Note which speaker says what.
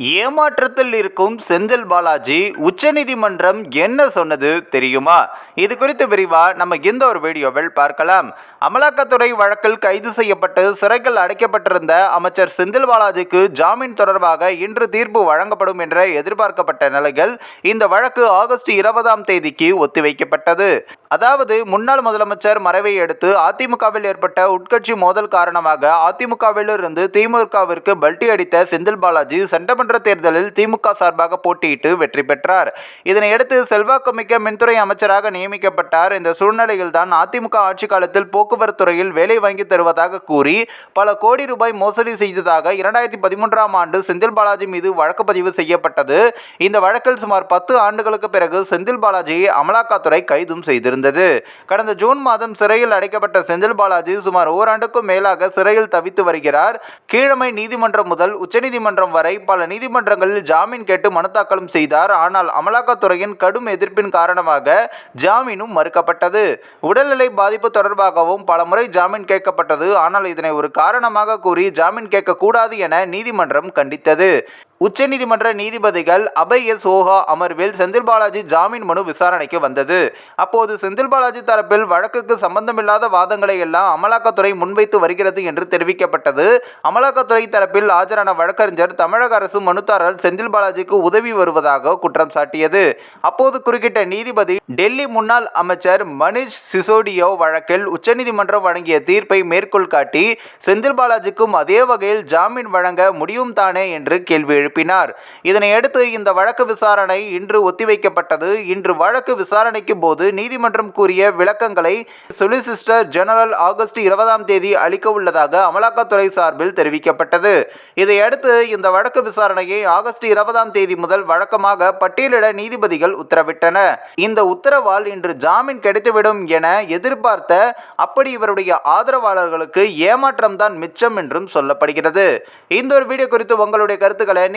Speaker 1: ஏமாற்றத்தில் இருக்கும் செந்தில் பாலாஜி உச்சநீதிமன்றம் என்ன சொன்னது தெரியுமா? இது குறித்து விரிவா நம்ம இந்த ஒரு வீடியோவில் பார்க்கலாம். அமலாக்கத்துறை வழக்கில் கைது செய்யப்பட்டு சிறைகள் அடைக்கப்பட்டிருந்த அமைச்சர் செந்தில் பாலாஜிக்கு ஜாமீன் தொடர்பாக இன்று தீர்ப்பு வழங்கப்படும் என்ற எதிர்பார்க்கப்பட்ட நிலையில் இந்த வழக்கு ஆகஸ்ட் இருபதாம் தேதிக்கு ஒத்திவைக்கப்பட்டது. அதாவது முன்னாள் முதலமைச்சர் மறைவை அடுத்து அதிமுகவில் ஏற்பட்ட உட்கட்சி மோதல் காரணமாக அதிமுகவிலிருந்து திமுகவிற்கு பல்டி அடித்த செந்தில் பாலாஜி சட்டமன்ற தேர்தலில் திமுக சார்பாக போட்டியிட்டு வெற்றி பெற்றார். இதனையடுத்து செல்வாக்குமிக்க மின்துறை அமைச்சராக நியமிக்கப்பட்டார். இந்த சூழ்நிலையில் தான் அதிமுக ஆட்சி காலத்தில் போக்குவரத்து துறையில் வேலை வாங்கி தருவதாக கூறி பல கோடி ரூபாய் மோசடி செய்ததாக இரண்டாயிரத்தி பதிமூன்றாம் ஆண்டு செந்தில் பாலாஜி மீது வழக்கு பதிவு செய்யப்பட்டது. இந்த வழக்கில் சுமார் பத்து ஆண்டுகளுக்கு பிறகு செந்தில் பாலாஜியை அமலாக்கத்துறை கைதும் செய்திருந்தது. இருந்தது. கடந்த ஜூன் மாதம் சிறையில் அடைக்கப்பட்ட செந்தில் பாலாஜி சுமார் ஓராண்டுக்கும் மேலாக சிறையில் தவித்து வருகிறார். கீழமை நீதிமன்றம் முதல் உச்சநீதிமன்றம் வரை பல நீதிமன்றங்களில் ஜாமீன் கேட்டு மனு தாக்கலும் செய்தார். ஆனால் அமலாக்கத்துறையின் கடும் எதிர்ப்பின் காரணமாக ஜாமீனும் மறுக்கப்பட்டது. உடல்நிலை பாதிப்பு தொடர்பாகவும் பலமுறை ஜாமீன் கேட்கப்பட்டது. ஆனால் இதனை ஒரு காரணமாக கூறி ஜாமீன் கேட்கக்கூடாது என நீதிமன்றம் கண்டித்தது. உச்சநீதிமன்ற நீதிபதிகள் அபய சோஹா ஓஹா அமர்வில் செந்தில் பாலாஜி ஜாமீன் மனு விசாரணைக்கு வந்தது. அப்போது செந்தில் பாலாஜி தரப்பில் வழக்குக்கு சம்பந்தமில்லாத வாதங்களை எல்லாம் அமலாக்கத்துறை முன்வைத்து வருகிறது என்று தெரிவிக்கப்பட்டது. அமலாக்கத்துறை தரப்பில் ஆஜரான வழக்கறிஞர் தமிழக அரசு மனுதாரர் செந்தில் பாலாஜிக்கு உதவி வருவதாக குற்றம் சாட்டியது. அப்போது குறுக்கிட்ட நீதிபதி டெல்லி முன்னாள் அமைச்சர் மணிஷ் சிசோடியோ வழக்கில் உச்சநீதிமன்றம் வழங்கிய தீர்ப்பை மேற்கோள் காட்டி செந்தில் பாலாஜிக்கும் அதே வகையில் ஜாமீன் வழங்க முடியும் தானே என்று கேள்வி எழுப்பினார். இதனையடுத்து இந்த வழக்கு விசாரணை இன்று ஒத்திவைக்கப்பட்டது. இன்று வழக்கு விசாரணைக்கு போது நீதிமன்றம் கூறிய விளக்கங்களை சொலிசிஸ்டர் ஜெனரல் ஆகஸ்ட் இருபதாம் தேதி அளிக்க உள்ளதாக அமலாக்கத்துறை சார்பில் தெரிவிக்கப்பட்டது. இதையடுத்து இந்த வழக்கு விசாரணையை ஆகஸ்ட் இருபதாம் தேதி முதல் வழக்கமாக பட்டியலிட நீதிபதிகள் உத்தரவிட்டன. இந்த உத்தரவால் இன்று ஜாமீன் கிடைத்துவிடும் என எதிர்பார்த்த அப்படி இவருடைய ஆதரவாளர்களுக்கு ஏமாற்றம் தான் மிச்சம் என்றும் சொல்லப்படுகிறது. இந்த ஒரு வீடியோ குறித்து உங்களுடைய கருத்துக்களை